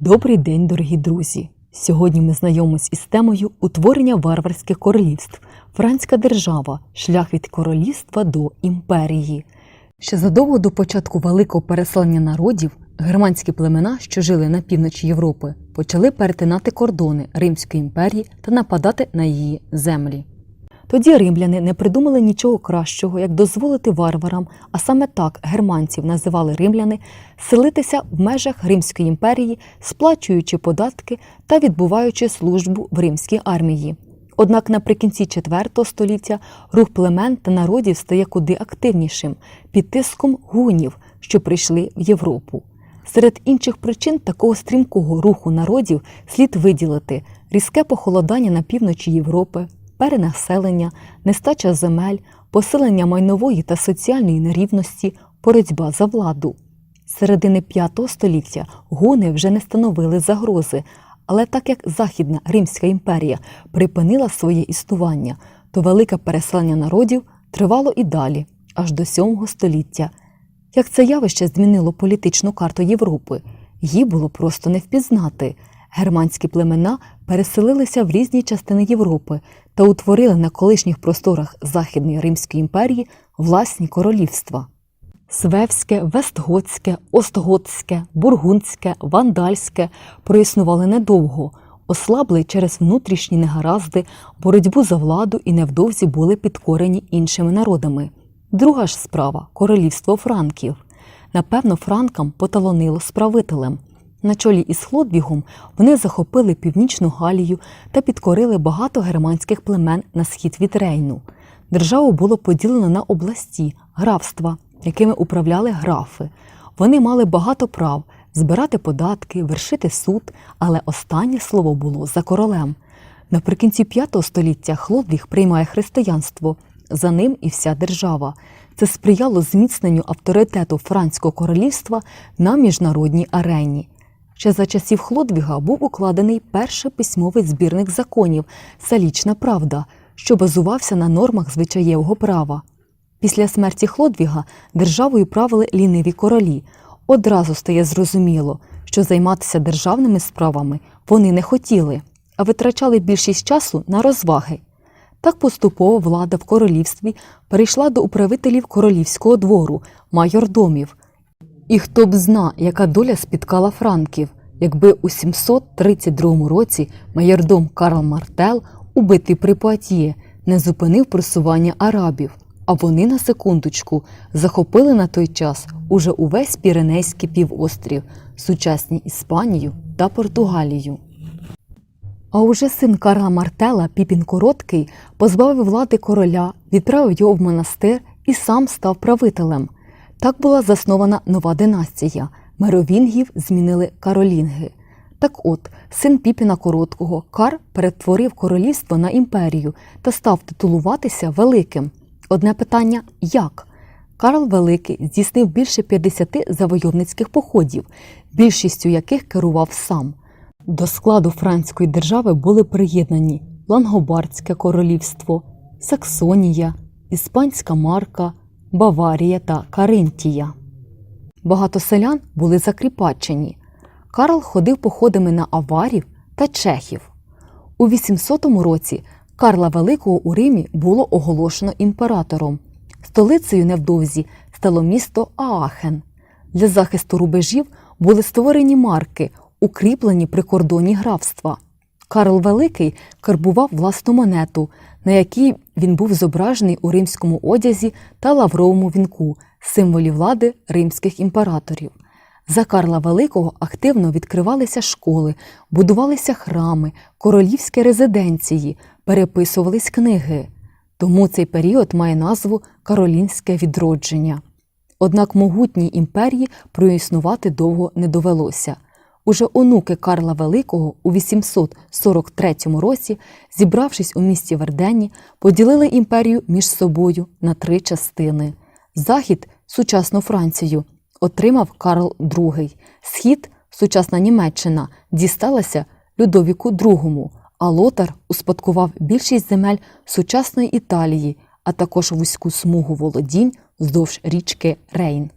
Добрий день, дорогі друзі! Сьогодні ми знайомимось із темою утворення варварських королівств, Франська держава, шлях від королівства до імперії. Ще задовго до початку великого переселення народів германські племена, що жили на півночі Європи, почали перетинати кордони Римської імперії та нападати на її землі. Тоді римляни не придумали нічого кращого, як дозволити варварам, а саме так германців називали римляни, селитися в межах Римської імперії, сплачуючи податки та відбуваючи службу в римській армії. Однак наприкінці IV століття рух племен та народів стає куди активнішим під тиском гунів, що прийшли в Європу. Серед інших причин такого стрімкого руху народів слід виділити різке похолодання на півночі Європи, перенаселення, нестача земель, посилення майнової та соціальної нерівності, боротьба за владу. З середини V століття гуни вже не становили загрози, але так як Західна Римська імперія припинила своє існування, то велике переселення народів тривало і далі, аж до VII століття. Як це явище змінило політичну карту Європи, її було просто не впізнати. Германські племена переселилися в різні частини Європи та утворили на колишніх просторах Західної Римської імперії власні королівства. Свевське, Вестготське, Остготське, Бургундське, Вандальське проіснували недовго, ослабли через внутрішні негаразди, боротьбу за владу і невдовзі були підкорені іншими народами. Друга ж справа королівство франків. Напевно, франкам поталонило з правителем. На чолі із Хлодвігом вони захопили північну Галію та підкорили багато германських племен на схід від Рейну. Державу було поділено на області, графства, якими управляли графи. Вони мали багато прав збирати податки, вершити суд, але останнє слово було за королем. Наприкінці V століття Хлодвіг приймає християнство, за ним і вся держава. Це сприяло зміцненню авторитету Франського королівства на міжнародній арені. Ще за часів Хлодвіга був укладений перший письмовий збірник законів Салічна правда, що базувався на нормах звичаєвого права. Після смерті Хлодвіга державою правили ліниві королі. Одразу стає зрозуміло, що займатися державними справами вони не хотіли, а витрачали більшість часу на розваги. Так поступово влада в королівстві перейшла до управителів королівського двору, майордомів. І хто б зна, яка доля спіткала франків, якби у 732 році майордом Карл Мартел, убитий при Пуатьє, не зупинив просування арабів, а вони на секундочку захопили на той час уже увесь Піренейський півострів, сучасні Іспанію та Португалію. А уже син Карла Мартела, Піпін Короткий, позбавив влади короля, відправив його в монастир і сам став правителем. Так була заснована нова династія. Меровінгів змінили каролінги. Так от, син Піпіна Короткого, Кар перетворив королівство на імперію та став титулуватися великим. Одне питання як? Карл Великий здійснив більше 50 завойовницьких походів, більшістю яких керував сам. До складу Франської держави були приєднані Лангобардське королівство, Саксонія, Іспанська Марка, Баварія та Каринтія. Багато селян були закріпачені. Карл ходив походами на аварів та чехів. У 800 році Карла Великого у Римі було оголошено імператором. Столицею невдовзі стало місто Аахен. Для захисту рубежів були створені марки, укріплені при кордоні графства. Карл Великий карбував власну монету, на якій він був зображений у римському одязі та лавровому вінку, символі влади римських імператорів. За Карла Великого активно відкривалися школи, будувалися храми, королівські резиденції, переписувались книги. Тому цей період має назву Каролінське відродження. Однак могутній імперії проіснувати довго не довелося. Уже онуки Карла Великого у 843 році, зібравшись у місті Вердені, поділили імперію між собою на три частини. Захід сучасну Францію отримав Карл II, схід сучасна Німеччина дісталася Людовіку II, а Лотар успадкував більшість земель сучасної Італії, а також вузьку смугу володінь вздовж річки Рейн.